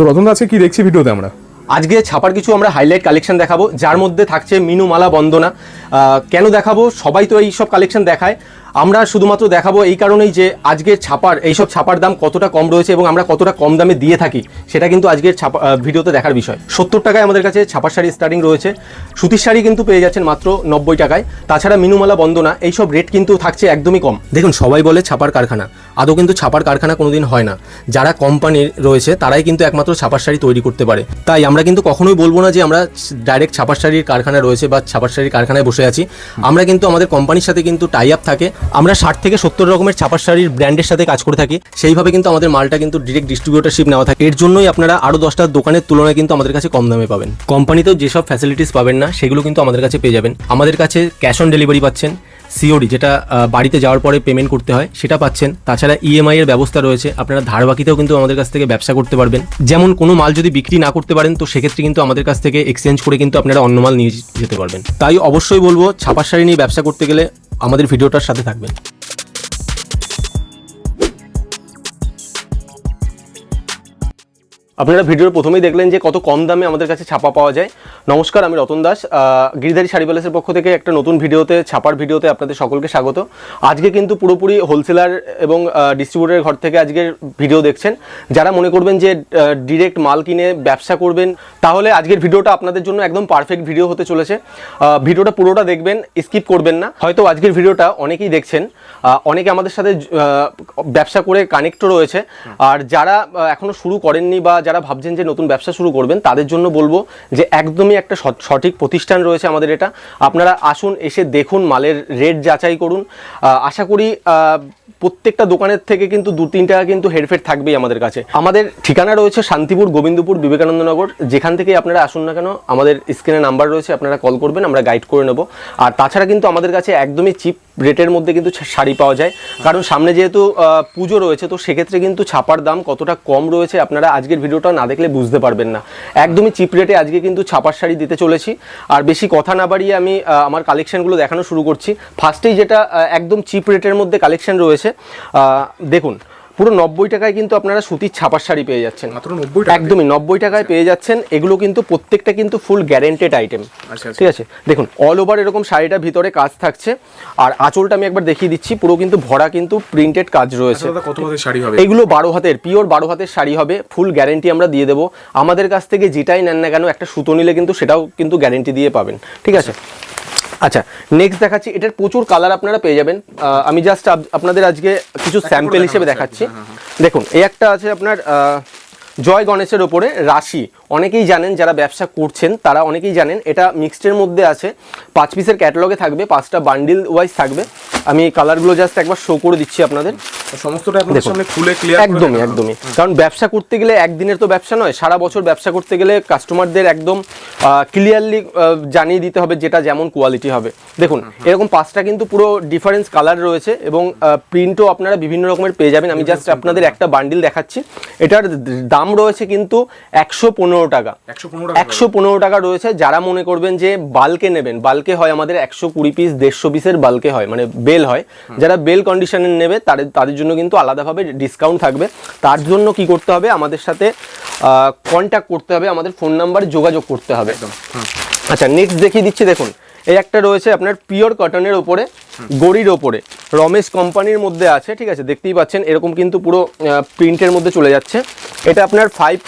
তো রতন আজকে কি দেখছি ভিডিওতে আমরা? আজকে ছাপার কিছু আমরা হাইলাইট কালেকশন দেখাবো, যার মধ্যে থাকছে মিনুমালা বন্দনা। কেন দেখাবো? সবাই তো এইসব কালেকশন দেখায়। আমরা শুধুমাত্র দেখাবো এই কারণেই যে আজকের ছাপার, এইসব ছাপার দাম কতটা কম রয়েছে এবং আমরা কতটা কম দামে দিয়ে থাকি, সেটা কিন্তু আজকের ছাপা ভিডিওতে দেখার বিষয়। সত্তর টাকায় আমাদের কাছে ছাপার শাড়ি স্টার্টিং রয়েছে। সুতির শাড়ি কিন্তু পেয়ে যাচ্ছেন মাত্র নব্বই টাকায়। তাছাড়া মিনুমালা বন্দনা, এইসব রেট কিন্তু থাকছে একদমই কম। দেখুন, সবাই বলে ছাপার কারখানা। আদৌ কিন্তু ছাপার কারখানা কোনোদিন হয় না। যারা কোম্পানির রয়েছে, তারাই কিন্তু একমাত্র ছাপার শাড়ি তৈরি করতে পারে। তাই আমরা কিন্তু কখনোই বলব না যে আমরা ডাইরেক্ট ছাপার শাড়ির কারখানা রয়েছে বা ছাপার শাড়ির কারখানায় বসে আছি। আমরা কিন্তু আমাদের কোম্পানির সাথে কিন্তু টাই আপ থাকে। আমরা ষাট থেকে সত্তর রকমের ছাপার শাড়ির ব্র্যান্ডের সাথে কাজ করে থাকি। সেইভাবে কিন্তু আমাদের মালটা কিন্তু ডিরেক্ট ডিস্ট্রিবিউটারশিপ নেওয়া থাকে। এর জন্যই আপনারা আরও দশটা দোকানের তুলনায় কিন্তু আমাদের কাছে কম দামে পাবেন। কোম্পানিতেও যেসব ফ্যাসিলিটিস পাবেন না, সেগুলো কিন্তু আমাদের কাছে পেয়ে যাবেন। আমাদের কাছে ক্যাশ অন ডেলিভারি পাচ্ছেন। সিওডি, যেটা বাড়িতে যাওয়ার পরে পেমেন্ট করতে হয়, সেটা পাচ্ছেন। তাছাড়া ইএমআই এর ব্যবস্থা রয়েছে, আপনারা ধার বাকিতেও কিন্তু আমাদের কাছ থেকে ব্যবসা করতে পারবেন। যেমন কোনো মাল যদি বিক্রি না করতে পারেন, তো সেক্ষেত্রে কিন্তু আমাদের কাছ থেকে এক্সচেঞ্জ করে কিন্তু আপনারা অন্য মাল নিয়ে যেতে পারবেন। তাই অবশ্যই বলব, ছাপার শাড়ি নিয়ে ব্যবসা করতে গেলে আমাদের ভিডিওটার সাথে থাকবেন। আপনারা ভিডিওর প্রথমেই দেখলেন যে কত কম দামে আমাদের কাছে ছাপা পাওয়া যায়। নমস্কার আমি রতন দাস। গিরিধারী শাড়ি প্যালেসের পক্ষ থেকে একটা নতুন ভিডিওতে ছাপার ভিডিওতে আপনাদের সকলকে স্বাগত। আজকে কিন্তু পুরোপুরি হোলসেলার এবং ডিস্ট্রিবিউটারের ঘর থেকে আজকের ভিডিও দেখছেন। যারা মনে করবেন যে ডিরেক্ট মাল কিনে ব্যবসা করবেন তাহলে আজকের ভিডিওটা আপনাদের জন্য একদম পারফেক্ট ভিডিও হতে চলেছে। ভিডিওটা পুরোটা দেখবেন স্কিপ করবেন না। হয়তো আজকের ভিডিওটা অনেকেই দেখছেন। অনেকে আমাদের সাথে ব্যবসা করে কানেক্টও রয়েছে। আর যারা আহ, এখনও শুরু করেননি বা যারা ভাবছেন যে নতুন ব্যবসা শুরু করবেন, তাদের জন্য বলব যে একদমই একটা সঠিক প্রতিষ্ঠান রয়েছে আমাদের এটা। আপনারা আসুন, এসে দেখুন, মালের রেট যাচাই করুন। আশা করি প্রত্যেকটা দোকানের থেকে কিন্তু দু, তিন টাকা কিন্তু হেরফের থাকবেই আমাদের কাছে। আমাদের ঠিকানা রয়েছে শান্তিপুর, গোবিন্দপুর, বিবেকানন্দনগর। যেখান থেকে আপনারা আসুন না কেন, আমাদের স্ক্রিনে নাম্বার রয়েছে, আপনারা কল করবেন, আমরা গাইড করে নেব। আর তাছাড়া কিন্তু আমাদের কাছে একদমই চিপ রেটের মধ্যে কিন্তু শাড়ি পাওয়া যায়। কারণ সামনে যেহেতু পুজো রয়েছে, তো সেক্ষেত্রে কিন্তু ছাপার দাম কতটা কম রয়েছে আপনারা আজকের ভিডিওটা না দেখলে বুঝতে পারবেন না। একদমই চিপ রেটে আজকে কিন্তু ছাপার শাড়ি দিতে চলেছি। আর বেশি কথা না বাড়িয়ে আমি আমার কালেকশানগুলো দেখানো শুরু করছি। ফার্স্টেই যেটা একদম চিপ রেটের মধ্যে কালেকশান রয়েছে দেখুন পুরো নব্বই টাকায় কিন্তু আপনারা সুতির ছাপার শাড়ি পেয়ে যাচ্ছেন। মাত্র নব্বই একদমই নব্বই টাকায় পেয়ে যাচ্ছেন। এগুলো কিন্তু প্রত্যেকটা কিন্তু ফুল গ্যারেন্টেড আইটেম আচ্ছা আচ্ছা। ঠিক আছে? দেখুন অল ওভার এরকম শাড়িটা ভিতরে কাজ থাকছে। আর আঁচলটা আমি একবার দেখিয়ে দিচ্ছি। পুরো কিন্তু ভরা কিন্তু প্রিন্টেড কাজ রয়েছে। আচ্ছা কত হাতের শাড়ি হবে? এগুলো বারো হাতের পিওর বারো হাতের শাড়ি হবে। ফুল গ্যারেন্টি আমরা দিয়ে দেবো। আমাদের কাছ থেকে যেটাই নেন না কেন একটা সুতো নিলে কিন্তু সেটাও কিন্তু গ্যারেন্টি দিয়ে পাবেন। ঠিক আছে? আচ্ছা নেক্সট দেখাচ্ছি এটার প্রচুর কালার আপনারা পেয়ে যাবেন। আহ, আমি জাস্ট আপনাদের আজকে কিছু স্যাম্পেল হিসেবে দেখাচ্ছি। দেখুন এই একটা আছে আপনার আহ, জয় গণেশের ওপরে রাশি। অনেকেই জানেন যারা ব্যবসা করছেন তারা অনেকেই জানেন এটা মিক্সডের মধ্যে আছে। পাঁচ পিসের ক্যাটালগে থাকবে পাঁচটা বান্ডিল ওয়াইজ থাকবে। আমি কালারগুলো জাস্ট একবার শো করে দিচ্ছি আপনাদের। সমস্তটা আপনাদের সামনে খুলে ক্লিয়ার একদমই একদমই। কারণ ব্যবসা করতে গেলে একদিনের তো ব্যবসা নয় সারা বছর ব্যবসা করতে গেলে কাস্টমারদের একদম ক্লিয়ারলি জানিয়ে দিতে হবে যেটা যেমন কোয়ালিটি হবে। দেখুন এরকম পাঁচটা কিন্তু পুরো ডিফারেন্স কালার রয়েছে এবং প্রিন্টও আপনারা বিভিন্ন রকমের পেয়ে যাবেন। আমি জাস্ট আপনাদের একটা বান্ডিল দেখাচ্ছি। এটার দাম রয়েছে কিন্তু একশো পনেরো টাকা। একশো পনেরো টাকা রয়েছে। যারা মনে করবেন যে বালকে নেবেন বালকে হয় আমাদের একশো কুড়ি পিস দেড়শো পিসের বালকে হয় মানে বেল হয়। যারা বেল কন্ডিশনের নেবে তাদের তাদের জন্য কিন্তু আলাদাভাবে ডিসকাউন্ট থাকবে। তার জন্য কি করতে হবে? আমাদের সাথে কন্ট্যাক্ট করতে হবে। আমাদের ফোন নাম্বারে যোগাযোগ করতে হবে। আচ্ছা নেক্সট দেখিয়ে দিচ্ছি দেখুন। এই একটা রয়েছে আপনার পিওর কটনের ওপরে গড়ির ওপরে রমেশ কোম্পানির মধ্যে আছে ঠিক আছে? দেখতেই পাচ্ছেন এরকম কিন্তু পুরো প্রিন্টের মধ্যে চলে যাচ্ছে। এটা আপনার ফাইভ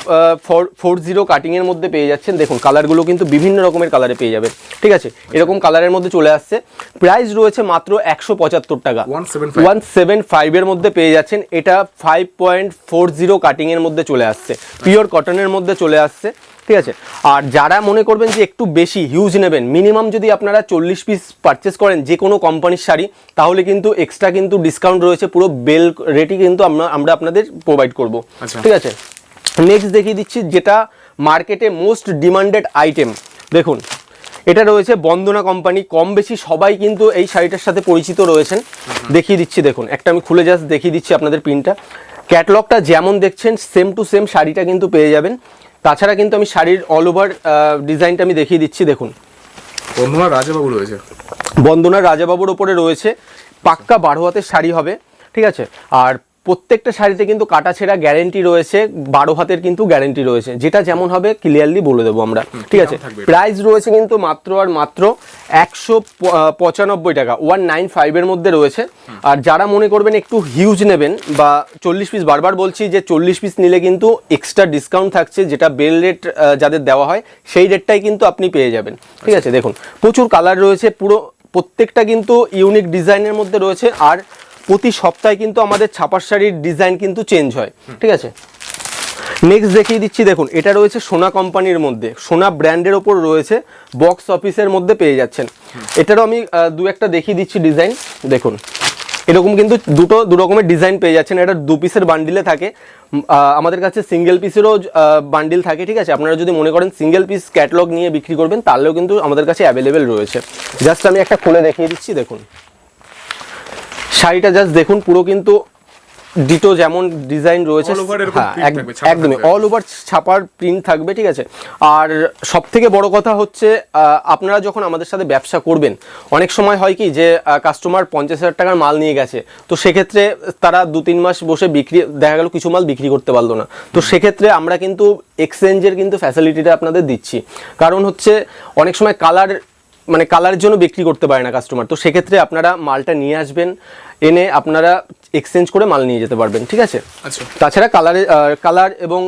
ফোর ফোর জিরো কাটিংয়ের মধ্যে পেয়ে যাচ্ছেন। দেখুন কালারগুলো কিন্তু বিভিন্ন রকমের কালারে পেয়ে যাবে। ঠিক আছে? এরকম কালারের মধ্যে চলে আসছে। প্রাইস রয়েছে মাত্র একশো পঁচাত্তর টাকা। 175 ওয়ান সেভেন ফাইভের মধ্যে পেয়ে যাচ্ছেন। এটা ফাইভ পয়েন্ট ফোর জিরো কাটিংয়ের মধ্যে চলে আসছে। পিওর কটনের মধ্যে চলে আসছে। ঠিক আছে? আর যারা মনে করবেন যে একটু বেশি হিউজ নেবেন মিনিমাম যদি আপনারা চল্লিশ পিস পারচেস করেন যে কোনো কোম্পানির শাড়ি তাহলে কিন্তু এক্সট্রা কিন্তু ডিসকাউন্ট রয়েছে পুরো বেল রেটই কিন্তু আমরা আমরা আপনাদের প্রোভাইড করব। আচ্ছা। ঠিক আছে? নেক্সট দেখিয়ে দিচ্ছি যেটা মার্কেটে মোস্ট ডিমান্ডেড আইটেম দেখুন এটা রয়েছে বন্দনা কোম্পানি কম বেশি সবাই কিন্তু এই শাড়িটার সাথে পরিচিত রয়েছেন। দেখিয়ে দিচ্ছি দেখুন একটা আমি খুলে জাস্ট দেখিয়ে দিচ্ছি আপনাদের প্রিন্টটা ক্যাটলগটা যেমন দেখছেন সেম টু সেম শাড়িটা কিন্তু পেয়ে যাবেন। তাছাড়া কিন্তু আমি শাড়ির অল ওভার ডিজাইনটা আমি দেখিয়ে দিচ্ছি দেখুন। বন্ধুরা রাজাবাবু রয়েছে। বন্দনার রাজাবাবুর ওপরে রয়েছে পাক্কা বারো হাতের শাড়ি হবে ঠিক আছে? আর প্রত্যেকটা শাড়িতে কিন্তু কাটা ছেঁড়া গ্যারেন্টি রয়েছে বারো হাতের কিন্তু গ্যারেন্টি রয়েছে। যেটা যেমন হবে ক্লিয়ারলি বলে দেবো আমরা। ঠিক আছে? প্রাইস রয়েছে কিন্তু মাত্র আর মাত্র একশো পঁচানব্বই টাকা ওয়ান নাইন ফাইভের মধ্যে রয়েছে। আর যারা মনে করবেন একটু হিউজ নেবেন বা চল্লিশ পিস বারবার বলছি যে চল্লিশ পিস নিলে কিন্তু এক্সট্রা ডিসকাউন্ট থাকছে যেটা বেল রেট যাদের দেওয়া হয় সেই রেটটাই কিন্তু আপনি পেয়ে যাবেন। ঠিক আছে? দেখুন প্রচুর কালার রয়েছে পুরো প্রত্যেকটা কিন্তু ইউনিক ডিজাইনের মধ্যে রয়েছে। আর প্রতি সপ্তাহে কিন্তু আমাদের ছাপার শাড়ির ডিজাইন কিন্তু চেঞ্জ হয়, ঠিক আছে? নেক্সট দেখিয়ে দিচ্ছি, দেখুন, এটা রয়েছে সোনা কোম্পানির মধ্যে, সোনা ব্র্যান্ডের ওপর রয়েছে বক্স অফিসের মধ্যে পেয়ে যাচ্ছেন। এটারও আমি দু একটা দেখিয়ে দিচ্ছি ডিজাইন দেখুন। এরকম কিন্তু দুটো, দু রকমের ডিজাইন পেয়ে যাচ্ছেন, এটা দু পিসের বান্ডিলে থাকে। আমাদের কাছে সিঙ্গেল পিসেরও বান্ডিল থাকে, ঠিক আছে? আপনারা যদি মনে করেন সিঙ্গেল পিস ক্যাটলগ নিয়ে বিক্রি করবেন, তাহলেও কিন্তু আমাদের কাছে অ্যাভেলেবেল রয়েছে। জাস্ট আমি একটা খুলে দেখিয়ে দিচ্ছি, দেখুন। শাড়িটা জাস্ট দেখুন পুরো কিন্তু ডিটো যেমন ডিজাইন রয়েছে হ্যাঁ একদমই অল ওভার ছাপার প্রিন্ট থাকবে ঠিক আছে? আর সব থেকে বড় কথা হচ্ছে আপনারা যখন আমাদের সাথে ব্যবসা করবেন অনেক সময় হয় কি যে কাস্টমার পঞ্চাশ হাজার টাকার মাল নিয়ে গেছে তো সেক্ষেত্রে তারা দু তিন মাস বসে বিক্রি দেখা গেল কিছু মাল বিক্রি করতে পারল না। তো সেক্ষেত্রে আমরা কিন্তু এক্সচেঞ্জের কিন্তু ফ্যাসিলিটিটা আপনাদের দিচ্ছি। কারণ হচ্ছে অনেক সময় কালার মানে কালারের জন্য বিক্রি করতে পারে না কাস্টমার তো সেক্ষেত্রে আপনারা মালটা নিয়ে আসবেন এনে আপনারা এক্সচেঞ্জ করে মাল নিয়ে যেতে পারবেন ঠিক আছে? আচ্ছা। তাছাড়া কালারের কালার এবং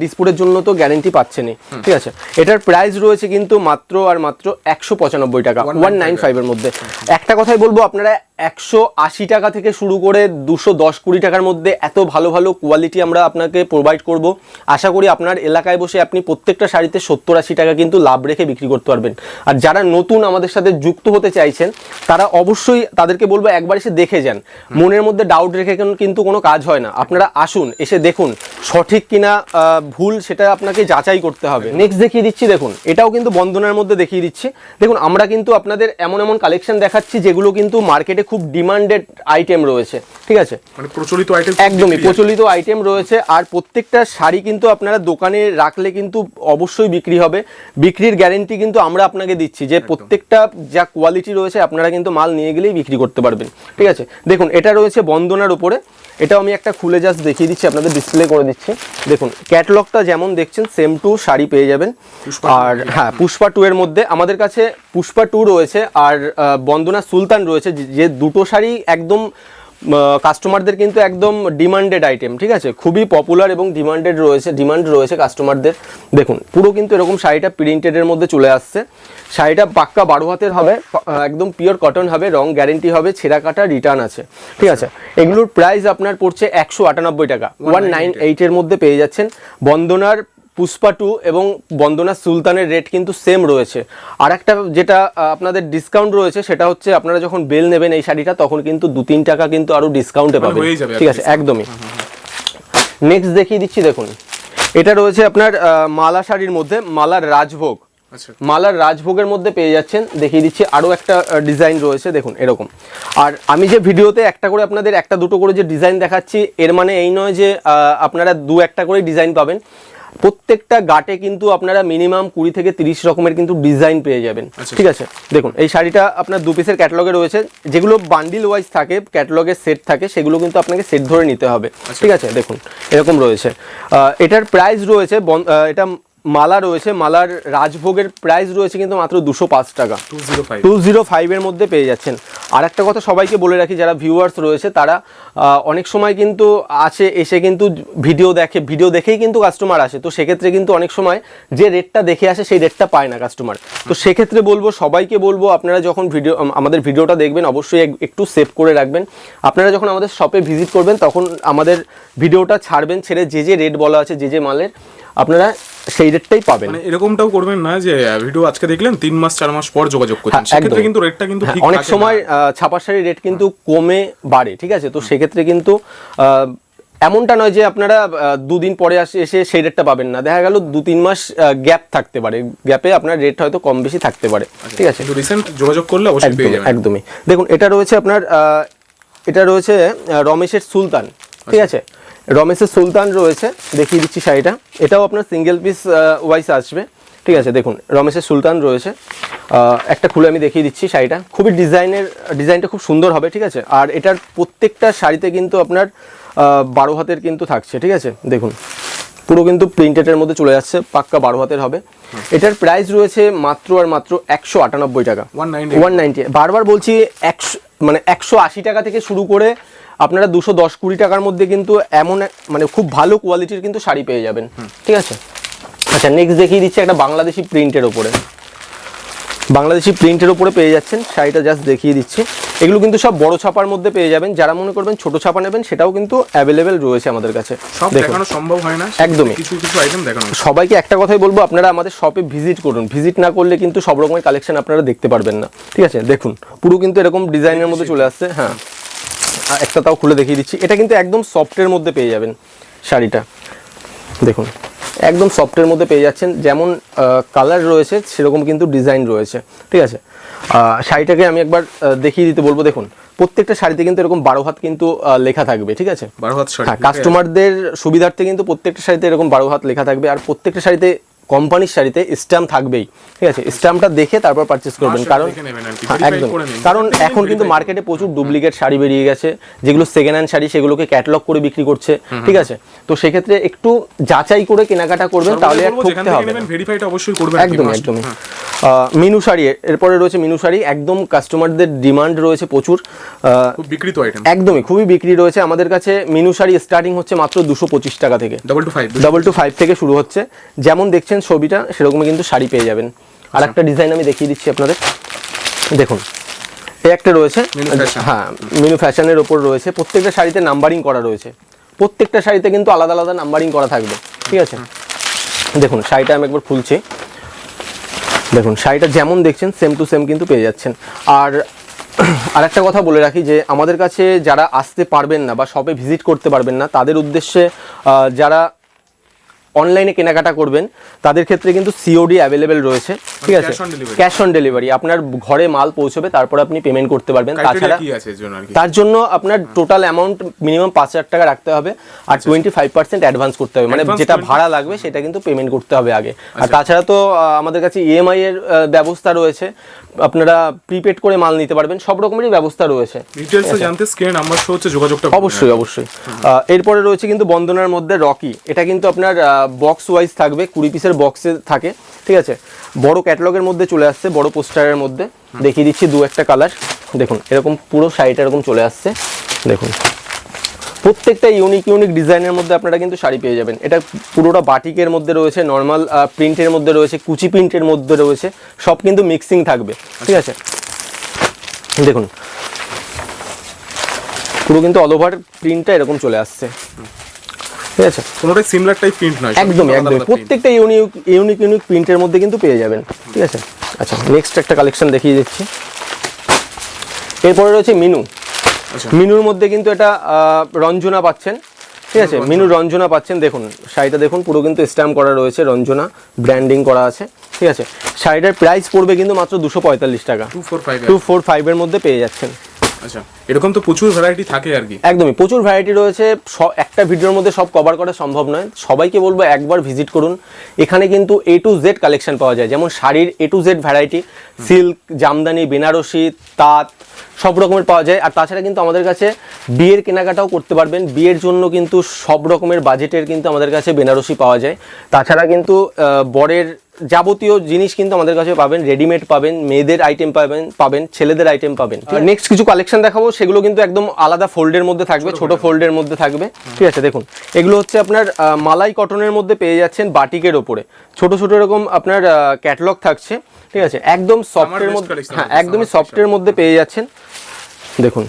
ডিসপুটের জন্য তো গ্যারেন্টি পাচ্ছেনই ঠিক আছে? এটার প্রাইস রয়েছে কিন্তু মাত্র আর মাত্র একশো পঁচানব্বই টাকা ওয়ান নাইন ফাইভের মধ্যে। একটা কথাই বলব আপনারা একশো আশি টাকা থেকে শুরু করে দুশো দশ কুড়ি টাকার মধ্যে এত ভালো ভালো কোয়ালিটি আমরা আপনাকে প্রোভাইড করব। আশা করি আপনার এলাকায় বসে আপনি প্রত্যেকটা শাড়িতে সত্তর আশি টাকা কিন্তু লাভ রেখে বিক্রি করতে পারবেন। আর যারা নতুন আমাদের সাথে যুক্ত হতে চাইছেন তারা অবশ্যই তাদেরকে বলব একবার এসে দেখে যান। মনের মধ্যে ডাউট রেখে কোন- কিন্তু কোনো কাজ হয় না। আপনারা আসুন এসে দেখুন সঠিক কিনা ভুল সেটা আপনাকে যাচাই করতে হবে। নেক্সট দেখিয়ে দিচ্ছি দেখুন এটাও কিন্তু বন্ধনের মধ্যে দেখিয়ে দিচ্ছি। দেখুন আমরা কিন্তু আপনাদের এমন এমন কালেকশন দেখাচ্ছি যেগুলো কিন্তু মার্কেটে খুব ডিমান্ডেড আইটেম রয়েছে ঠিক আছে? মানে প্রচলিত আইটেম একদমই প্রচলিত আইটেম রয়েছে আর প্রত্যেকটা শাড়ি কিন্তু আপনারা দোকানে রাখলে কিন্তু অবশ্যই বিক্রি হবে। বিক্রির গ্যারেন্টি কিন্তু আমরা আপনাকে দিচ্ছি যে প্রত্যেকটা যা কোয়ালিটি রয়েছে আপনারা কিন্তু মাল নিয়ে গেলেই বিক্রি করতে পারবেন ঠিক আছে? দেখুন এটা রয়েছে বন্দনার উপরে। এটাও আমি একটা খুলে জাস্ট দেখিয়ে দিচ্ছি আপনাদের ডিসপ্লে করে দিচ্ছি। দেখুন ক্যাটলগটা যেমন দেখছেন সেম টু শাড়ি পেয়ে যাবেন। আর হ্যাঁ পুষ্পা টু এর মধ্যে আমাদের কাছে পুষ্পা টু রয়েছে আর বন্দনা সুলতান রয়েছে যে- যে দুটো শাড়ি একদম কাস্টমারদের কিন্তু একদম ডিমান্ডেড আইটেম ঠিক আছে? খুবই পপুলার এবং ডিমান্ডেড রয়েছে ডিমান্ড রয়েছে কাস্টমারদের দেখুন পুরো কিন্তু এরকম শাড়িটা প্রিন্টেডের মধ্যে চলে আসছে। শাড়িটা পাক্কা বারো হাতের হবে একদম পিওর কটন হবে রং গ্যারেন্টি হবে ছেঁড়া কাটা রিটার্ন আছে ঠিক আছে? এগুলোর প্রাইস আপনার পড়ছে একশো আটানব্বই টাকা ওয়ান নাইন এইটের মধ্যে পেয়ে যাচ্ছেন। বন্দনার পুষ্পা টু এবং বন্দনা সুলতানের রেট কিন্তু সেম রয়েছে। আর একটা যেটা আপনাদের ডিসকাউন্ট রয়েছে সেটা হচ্ছে আপনারা যখন বেল নেবেন এই শাড়িটা তখন কিন্তু দু তিন টাকা কিন্তু আরও ডিসকাউন্টে পাবেন। ঠিক আছে একদমই। নেক্সট দেখিয়ে দিচ্ছি দেখুন। এটা রয়েছে আপনার মালা শাড়ির মধ্যে মালার রাজভোগ। আচ্ছা। মালার রাজভোগের মধ্যে পেয়ে যাচ্ছেন। দেখিয়ে দিচ্ছি আরও একটা ডিজাইন রয়েছে দেখুন এরকম। আর আমি যে ভিডিওতে একটা করে আপনাদের একটা দুটো করে যে ডিজাইন দেখাচ্ছি এর মানে এই নয় যে আপনারা দু একটা করে ডিজাইন পাবেন। প্রত্যেকটা গাটে কিন্তু আপনারা মিনিমাম কুড়ি থেকে তিরিশ রকমের কিন্তু ডিজাইন পেয়ে যাবেন। আচ্ছা। ঠিক আছে? দেখুন এই শাড়িটা আপনার দু পিসের ক্যাটালগে রয়েছে। যেগুলো বান্ডিল ওয়াইজ থাকে ক্যাটালগের সেট থাকে সেগুলো কিন্তু আপনাকে সেট ধরে নিতে হবে। ঠিক আছে? দেখুন এরকম রয়েছে। এটার প্রাইস রয়েছে বন- এটা মালা রয়েছে মালার রাজভোগের প্রাইস রয়েছে কিন্তু মাত্র দুশো পাঁচ টাকা। টু জিরো ফাইভের মধ্যে পেয়ে যাচ্ছেন। আর একটা কথা সবাইকে বলে রাখি যারা ভিউয়ার্স রয়েছে তারা অনেক সময় কিন্তু আছে এসে কিন্তু ভিডিও দেখে ভিডিও দেখেই কিন্তু কাস্টমার আসে। তো সেক্ষেত্রে কিন্তু অনেক সময় যে রেটটা দেখে আসে সেই রেটটা পায় না কাস্টমার তো সেক্ষেত্রে বলব সবাইকে বলব আপনারা যখন ভিডিও আমাদের ভিডিওটা দেখবেন অবশ্যই একটু সেভ করে রাখবেন। আপনারা যখন আমাদের শপে ভিজিট করবেন তখন আমাদের ভিডিওটা ছাড়বেন ছেড়ে যে যে রেট বলা আছে যে যে মালের আপনারা সেই রেটটাই পাবেন। মানে এরকমটাও করবেন না যে ভিডিও আজকে দেখলেন তিন মাস চার মাস পর যোগাযোগ করছেন। হ্যাঁ, সেক্ষেত্রে কিন্তু রেটটা কিন্তু হ্যাঁ, অনেক সময় ছাপা শাড়ির রেট কিন্তু কমে বাড়ে ঠিক আছে? তো সেক্ষেত্রে কিন্তু এমনটা নয় যে আপনারা দুদিন পরে আসে এসে সেই রেটটা পাবেন না। দেখা গেল দু তিন মাস গ্যাপ থাকতে পারে। গ্যাপে আপনার রেট হয়তো কম বেশি থাকতে পারে ঠিক আছে? রিসেন্ট যোগাযোগ করলে অবশ্যই পেয়ে যাবেন। একদমই। দেখুন এটা রয়েছে আপনার আহ, এটা রয়েছে রমেশের সুলতান ঠিক আছে? রমেশের সুলতান রয়েছে দেখিয়ে দিচ্ছি শাড়িটা। এটাও আপনার সিঙ্গেল পিস ওয়াইস আসবে। ঠিক আছে দেখুন রমেশের সুলতান রয়েছে। একটা খুলে আমি দেখিয়ে দিচ্ছি শাড়িটা। খুবই ডিজাইনের ডিজাইনটা খুব সুন্দর হবে ঠিক আছে? আর এটার প্রত্যেকটা শাড়িতে কিন্তু আপনার বারো হাতের কিন্তু থাকছে ঠিক আছে? দেখুন পুরো কিন্তু প্রিন্টেডের মধ্যে চলে যাচ্ছে পাক্কা বারো হাতের হবে। এটার প্রাইস রয়েছে মাত্র আর মাত্র একশো আটানব্বই টাকা। ওয়ান নাইনটি ওয়ান নাইনটি বারবার বলছি একশো মানে একশো আশি টাকা থেকে শুরু করে আপনারা দুশো দশ কুড়ি টাকার মধ্যে কিন্তু এমন মানে খুব ভালো কোয়ালিটির কিন্তু শাড়ি পেয়ে যাবেন। ঠিক আছে? আচ্ছা নেক্সট দেখিয়ে দিচ্ছি একটা বাংলাদেশি প্রিন্টের ওপরে বাংলাদেশি প্রিন্টের ওপরে পেয়ে যাচ্ছেন শাড়িটা জাস্ট দেখিয়ে দিচ্ছি। এগুলো কিন্তু সব বড় ছাপার মধ্যে পেয়ে যাবেন। যারা মনে করবেন ছোট ছাপা নেবেন সেটাও কিন্তু অ্যাভেলেবেল রয়েছে আমাদের কাছে। সব দেখানো। সম্ভব হয় না একদমই। কিছু কিছু আইটেম দেখানো সবাইকে একটা কথাই বলব আপনারা আমাদের শপে ভিজিট করুন। ভিজিট না করলে কিন্তু সব রকমের কালেকশন আপনারা দেখতে পারবেন না। ঠিক আছে? দেখুন পুরো কিন্তু এরকম ডিজাইনের মধ্যে চলে আসছে। হ্যাঁ। একটা তাও খুলে দেখিয়ে দিচ্ছি। এটা কিন্তু একদম সফটের মধ্যে পেয়ে যাবেন শাড়িটা। দেখুন একদম সফটের মধ্যে পেয়ে যাচ্ছেন। যেমন কালার রয়েছে সেরকম কিন্তু ডিজাইন রয়েছে। ঠিক আছে? আহ, শাড়িটাকে আমি একবার দেখিয়ে দিতে বলব। দেখুন প্রত্যেকটা শাড়িতে কিন্তু এরকম বারো হাত কিন্তু লেখা থাকবে। ঠিক আছে? বারো হাত হ্যাঁ কাস্টমারদের সুবিধার্থে কিন্তু প্রত্যেকটা শাড়িতে এরকম বারো হাত লেখা থাকবে। আর প্রত্যেকটা শাড়িতে কোম্পানির শাড়িতে স্ট্যাম্প থাকবেই। ঠিক আছে? স্ট্যাম্পটা দেখে তারপর পারচেস করবেন। কারণ হ্যাঁ, একদম। কারণ এখন কিন্তু মার্কেটে প্রচুর ডুপ্লিকেট শাড়ি বেরিয়ে গেছে। যেগুলো সেকেন্ড হ্যান্ড শাড়ি সেগুলোকে ক্যাটলগ করে বিক্রি করছে। ঠিক আছে? তো সেক্ষেত্রে একটু যাচাই করে কেনাকাটা করবেন তাহলে আর ঠকতে হবে। অবশ্যই করবেন একদম একদমই মিনু শাড়ি এরপরে রয়েছে মিনু শাড়ি একদম কাস্টমারদের ডিমান্ড রয়েছে প্রচুর। খুব বিক্রিত আইটেম একদমই খুবই বিক্রি রয়েছে। আমাদের কাছে মিনু শাড়ি স্টার্টিং হচ্ছে মাত্র দুশো পঁচিশ টাকা থেকে। Double two five double two five থেকে শুরু হচ্ছে। যেমন দেখছেন ছবিটা সেরকমই কিন্তু শাড়ি পেয়ে যাবেন। আর একটা ডিজাইন আমি দেখিয়ে দিচ্ছি আপনাদের। দেখুন এই একটা রয়েছে। হ্যাঁ মিনু ফ্যাশনের ওপর রয়েছে। প্রত্যেকটা শাড়িতে নাম্বারিং করা রয়েছে। প্রত্যেকটা শাড়িতে কিন্তু আলাদা আলাদা নাম্বারিং করা থাকবে। ঠিক আছে? দেখুন শাড়িটা আমি একবার খুলছি। দেখুন, শাড়িটা যেমন দেখছেন সেম টু সেম কিন্তু পেয়ে যাচ্ছেন। আর আর একটা কথা বলে রাখি যে, আমাদের কাছে যারা আসতে পারবেন না বা শপে ভিজিট করতে পারবেন না, তাদের উদ্দেশ্যে যারা অনলাইনে কেনাকাটা করবেন তাদের ক্ষেত্রে কিন্তু সিওডি অ্যাভেলেবেল রয়েছে ঠিক আছে? on delivery। Cash on delivery আপনার ঘরে মাল পৌঁছবে তারপর আপনি পেমেন্ট করতে পারবেন তাছাড়া আছে তার জন্য আপনার টোটাল অ্যামাউন্ট মিনিমাম পাঁচ হাজার টাকা রাখতে হবে আর টোয়েন্টি ফাইভ পার্সেন্ট অ্যাডভান্স করতে হবে মানে যেটা ভাড়া লাগবে সেটা কিন্তু পেমেন্ট করতে হবে আগে। আর তাছাড়া তো আমাদের কাছে ইএমআই এর ব্যবস্থা রয়েছে আপনারা প্রিপেড করে মাল নিতে পারবেন সব রকমেরই ব্যবস্থা রয়েছে। ডিটেলস জানতে স্ক্রিনে নাম্বার শো হচ্ছে যোগাযোগটা অবশ্যই অবশ্যই। এরপরে রয়েছে কিন্তু বন্দনার মধ্যে রকি এটা কিন্তু আপনার বক্স ওয়াইজ থাকবে কুড়ি পিসের বক্সে থাকে ঠিক আছে? বড় ক্যাটালগের মধ্যে চলে আসছে বড় পোস্টারের মধ্যে। দেখিয়ে দিচ্ছি দু একটা কালার দেখুন এরকম পুরো শাড়িটা এরকম চলে আসছে। দেখুন প্রত্যেকটা ইউনিক ইউনিক ডিজাইনের মধ্যে আপনারা কিন্তু শাড়ি পেয়ে যাবেন। এটা পুরোটা বাটিকের মধ্যে রয়েছে নর্মাল প্রিন্টের মধ্যে রয়েছে কুচি প্রিন্টের মধ্যে রয়েছে সব কিন্তু মিক্সিং থাকবে ঠিক আছে? দেখুন পুরো কিন্তু অল ওভার প্রিন্টটা এরকম চলে আসছে। ঠিক আছে? কোনোটাই সিমিলার টাইপ প্রিন্ট নয় সব একদমই একদমই। প্রত্যেকটা ইউনিক ইউনিক ইউনিক প্রিন্টের মধ্যে কিন্তু পেয়ে যাবেন ঠিক আছে? আচ্ছা নেক্সট একটা কালেকশন দেখিয়ে দিচ্ছি। এরপরে রয়েছে মিনু। আচ্ছা। মিনুর মধ্যে কিন্তু এটা রঞ্জনা পাচ্ছেন ঠিক আছে? মিনু রঞ্জনা পাচ্ছেন দেখুন শাড়িটা দেখুন পুরো কিন্তু স্ট্যাম্প করা রয়েছে রঞ্জনা ব্র্যান্ডিং করা আছে ঠিক আছে? শাড়িটার প্রাইস পড়বে কিন্তু মাত্র দুশো পঁয়তাল্লিশ টাকা। Two four five two four ফাইভের মধ্যে পেয়ে যাচ্ছেন। আচ্ছা এরকম তো প্রচুর ভ্যারাইটি থাকে আর কি। একদমই, প্রচুর ভ্যারাইটি রয়েছে। একটা ভিডিওর মধ্যে সব কভার করা সম্ভব নয়। সবাইকে বলব একবার ভিজিট করুন। এখানে কিন্তু এ টু জেড কালেকশন পাওয়া যায়। যেমন শাড়ির A to Z variety silk Jamdani, Banarasi, তাঁত, সব রকমের পাওয়া যায়। আর তাছাড়া কিন্তু আমাদের কাছে বিয়ের কেনাকাটাও করতে পারবেন। বিয়ের জন্য কিন্তু সব রকমের বাজেটের কিন্তু আমাদের কাছে বেনারসি পাওয়া যায়। তাছাড়া কিন্তু বরের যাবতীয় জিনিস কিন্তু আমাদের কাছে পাবেন রেডিমেড পাবেন মেয়েদের আইটেম পাবেন পাবেন ছেলেদের আইটেম পাবেন। নেক্সট কিছু কালেকশন দেখাবো সেগুলো কিন্তু একদম আলাদা ফোল্ডের মধ্যে থাকবে ছোট ফোল্ডের মধ্যে থাকবে। ঠিক আছে দেখুন। এগুলো হচ্ছে আপনার মালাই কটনের মধ্যে পেয়ে যাচ্ছেন বাটিকের ওপরে। ছোট ছোট এরকম আপনার ক্যাটালগ থাকছে। ঠিক আছে একদম সফটের মধ্যে হ্যাঁ একদমই সফটের মধ্যে পেয়ে যাচ্ছেন। দেখুন।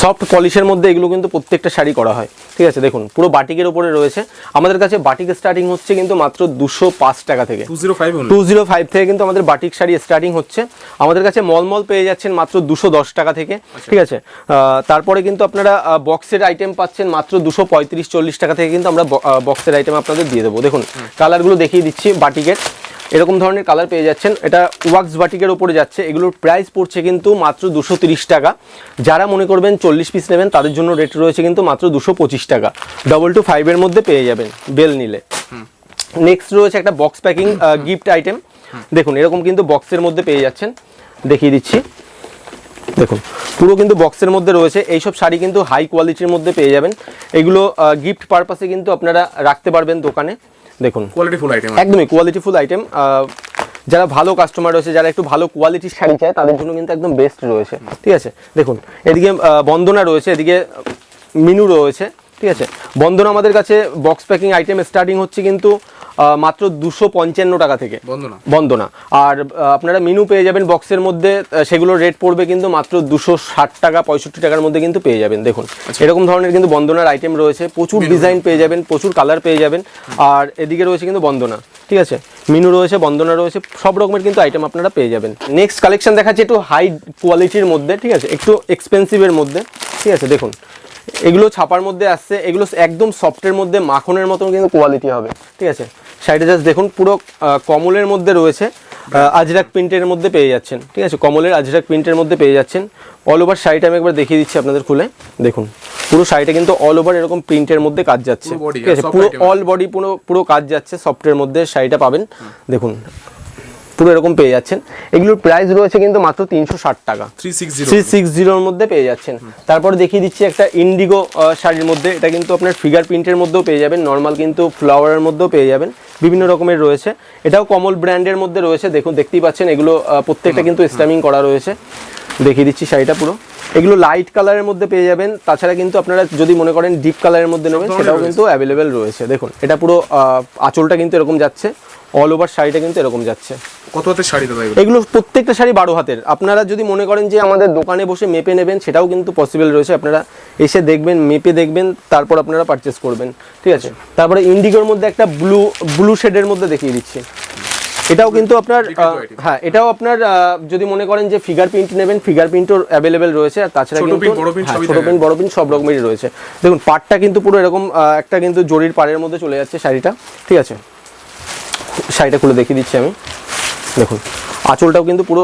সফট পলিশের মধ্যে এগুলো কিন্তু প্রত্যেকটা শাড়ি করা হয়। ঠিক আছে দেখুন পুরো বাটিকের ওপরে রয়েছে। আমাদের কাছে বাটিক স্টার্টিং হচ্ছে কিন্তু মাত্র দুশো পাঁচ টাকা থেকে। Two zero five two zero five থেকে কিন্তু আমাদের বাটিক শাড়ি স্টার্টিং হচ্ছে। আমাদের কাছে মলমল পেয়ে যাচ্ছেন মাত্র দুশো দশ টাকা থেকে। ঠিক আছে তারপরে কিন্তু আপনারা বক্সের আইটেম পাচ্ছেন মাত্র দুশো পঁয়ত্রিশ চল্লিশ টাকা থেকে কিন্তু আমরা বক্সের আইটেম আপনাদের দিয়ে দেবো। দেখুন কালারগুলো দেখিয়ে দিচ্ছি বাটিকের। এরকম ধরনের কালার পেয়ে যাচ্ছেন। এটা ওয়াক্স বাটিকের ওপরে যাচ্ছে। এগুলোর প্রাইস পড়ছে কিন্তু মাত্র দুশো তিরিশ টাকা। যারা মনে করবেন চল্লিশ পিস নেবেন তাদের জন্য রেট রয়েছে কিন্তু মাত্র দুশো পঁচিশ টাকা। ডবল টু ফাইভের মধ্যে পেয়ে যাবেন বেল নিলে। নেক্সট রয়েছে একটা বক্স প্যাকিং গিফট আইটেম দেখুন এরকম কিন্তু বক্সের মধ্যে পেয়ে যাচ্ছেন। দেখিয়ে দিচ্ছি। দেখুন পুরো কিন্তু বক্সের মধ্যে রয়েছে। এইসব শাড়ি কিন্তু হাই কোয়ালিটির মধ্যে পেয়ে যাবেন। এগুলো গিফট পারপাসে কিন্তু আপনারা রাখতে পারবেন দোকানে। দেখুন। কোয়ালিটি ফুল আইটেম একদমই কোয়ালিটিফুল আইটেম যারা ভালো কাস্টমার রয়েছে যারা একটু ভালো কোয়ালিটির শাড়ি চায় তাদের জন্য কিন্তু একদম বেস্ট রয়েছে। ঠিক আছে? দেখুন এদিকে বন্দনা রয়েছে এদিকে মিনু রয়েছে ঠিক আছে? বন্দনা আমাদের কাছে বক্স প্যাকিং আইটেম স্টার্টিং হচ্ছে কিন্তু মাত্র দুশো পঞ্চান্ন টাকা থেকে। বন্দনা। বন্দনা। আর আপনারা মেনু পেয়ে যাবেন বক্সের মধ্যে সেগুলোর রেট পড়বে কিন্তু মাত্র দুশো ষাট টাকা পঁয়ষট্টি টাকার মধ্যে কিন্তু পেয়ে যাবেন। দেখুন এরকম ধরনের কিন্তু বন্দনার আইটেম রয়েছে। প্রচুর ডিজাইন পেয়ে যাবেন প্রচুর কালার পেয়ে যাবেন। আর এদিকে রয়েছে কিন্তু বন্দনা। ঠিক আছে? মিনু রয়েছে বন্দনা রয়েছে সব রকমের কিন্তু আইটেম আপনারা পেয়ে যাবেন। নেক্সট কালেকশন দেখাচ্ছে একটু হাই কোয়ালিটির মধ্যে ঠিক আছে? একটু এক্সপেন্সিভের মধ্যে ঠিক আছে? দেখুন এগুলো ছাপার মধ্যে আসছে এগুলো একদম সফটের মধ্যে মাখনের মতন কিন্তু কোয়ালিটি হবে ঠিক আছে? সাইডে জাস্ট দেখুন পুরো কমলের মধ্যে রয়েছে আজরাক প্রিন্টের মধ্যে পেয়ে যাচ্ছেন ঠিক আছে? কমলের আজরাক প্রিন্টের মধ্যে পেয়ে যাচ্ছেন। অল ওভার শাড়িটা আমি একবার দেখিয়ে দিচ্ছি আপনাদের খুলে। দেখুন পুরো শাড়িটা কিন্তু অল ওভার এরকম প্রিন্টের মধ্যে কাজ যাচ্ছে ঠিক আছে? পুরো অল বডি পুরো পুরো কাজ যাচ্ছে সফটের মধ্যে শাড়িটা পাবেন। দেখুন পুরো এরকম পেয়ে যাচ্ছেন। এগুলোর প্রাইস রয়েছে কিন্তু মাত্র তিনশো ষাট টাকা। Three six zero three six জিরোর মধ্যে পেয়ে যাচ্ছেন। তারপর দেখিয়ে দিচ্ছি একটা ইন্ডিগো শাড়ির মধ্যে। এটা কিন্তু আপনার ফিগার প্রিন্টের মধ্যেও পেয়ে যাবেন। নর্মাল কিন্তু ফ্লাওয়ারের মধ্যেও পেয়ে যাবেন। বিভিন্ন রকমের রয়েছে। এটাও কমল ব্র্যান্ডের মধ্যে রয়েছে। দেখুন দেখতেই পাচ্ছেন এগুলো প্রত্যেকটা কিন্তু স্ট্যামিং করা রয়েছে। দেখিয়ে দিচ্ছি শাড়িটা পুরো। এগুলো লাইট কালারের মধ্যে পেয়ে যাবেন। তাছাড়া কিন্তু আপনারা যদি মনে করেন ডিপ কালারের মধ্যে নেবেন সেটাও কিন্তু অ্যাভেলেবেল রয়েছে। দেখুন এটা পুরো আঁচলটা কিন্তু এরকম যাচ্ছে। অল ওভার শাড়িটা কিন্তু এরকম যাচ্ছে। কত হাতের শাড়ি দাদা এগুলো? প্রত্যেকটা শাড়ি বারো হাতের। আপনারা যদি মনে করেন যে আমাদের দোকানে বসে মেপে নেবেন সেটাও কিন্তু পসিবল রয়েছে। আপনারা এসে দেখবেন মেপে দেখবেন তারপর আপনারা পারচেস করবেন। ঠিক আছে? তারপরে ইন্ডিগোর মধ্যে একটা ব্লু ব্লু শেডের মধ্যে দেখিয়ে দিচ্ছি। এটাও কিন্তু আপনার হ্যাঁ এটাও আপনার যদি মনে করেন যে ফিগার প্রিন্ট নেবেন ফিগার প্রিন্টও অ্যাভেলেবেল রয়েছে আর তাছাড়া কিন্তু হ্যাঁ, ছোট প্রিন্ট বড় প্রিন্ট সব রকমেরই রয়েছে। দেখুন পাটটা কিন্তু পুরো এরকম একটা কিন্তু জরির পাড়ের মধ্যে চলে যাচ্ছে শাড়িটা। ঠিক আছে? শাড়িটা খুলে দেখিয়ে দিচ্ছি আমি। দেখুন আঁচলটাও কিন্তু পুরো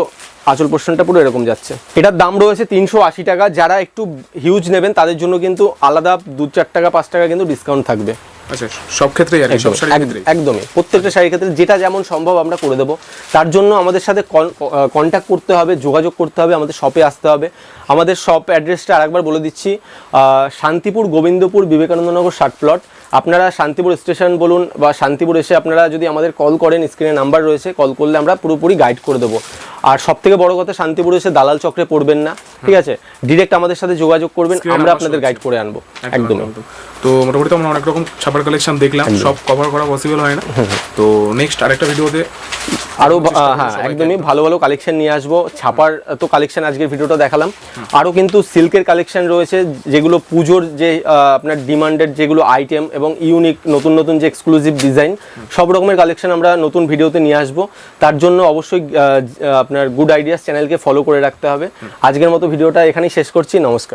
আঁচল পোর্শনটা পুরো এরকম যাচ্ছে। এটার দাম রয়েছে তিনশো আশি টাকা। যারা একটু হিউজ নেবেন তাদের জন্য কিন্তু আলাদা দু চার টাকা পাঁচ টাকা কিন্তু ডিসকাউন্ট থাকবে। আচ্ছা সব ক্ষেত্রেই আর সব একদমই, শাড়ির একদম- একদমই। প্রত্যেকটা শাড়ির ক্ষেত্রে যেটা যেমন সম্ভব আমরা করে দেবো। তার জন্য আমাদের সাথে কন্ট্যাক্ট করতে হবে যোগাযোগ করতে হবে আমাদের শপে আসতে হবে। আমাদের শপ অ্যাড্রেসটা আরেকবার বলে দিচ্ছি শান্তিপুর গোবিন্দপুর বিবেকানন্দনগর ষাট প্লট আপনারা শান্তিপুর স্টেশন বলুন বা শান্তিপুর এসে আপনারা যদি আমাদের কল করেন স্ক্রিনে নাম্বার রয়েছে কল করলে আমরা পুরোপুরি গাইড করে দেবো। আর সব থেকে বড় কথা শান্তিপুর এসে দালাল চক্রে পড়বেন না ঠিক আছে? ডিরেক্ট আমাদের সাথে যোগাযোগ করবেন আমরা আপনাদের গাইড করে আনব একদম। তো মোটামুটি তো আমরা অনেক রকম ছাপার কালেকশন দেখলাম সব কভার করা পসিবল হয় না। তো নেক্সট আরেকটা ভিডিওতে আরও চেষ্টা করব হ্যাঁ একদমই ভালো ভালো কালেকশন নিয়ে আসব। ছাপার তো কালেকশন আজকের ভিডিওটা দেখালাম। আরও কিন্তু সিল্কের কালেকশন রয়েছে যেগুলো পুজোর যে আপনার ডিমান্ডেড যেগুলো আইটেম এবং ইউনিক নতুন নতুন যে এক্সক্লুসিভ ডিজাইন সব রকমের কালেকশন আমরা নতুন ভিডিওতে নিয়ে আসব। তার জন্য অবশ্যই আপনার গুড আইডিয়াস চ্যানেলকে ফলো করে রাখতে হবে। আজকের মতো ভিডিওটা এখানেই শেষ করছি। নমস্কার।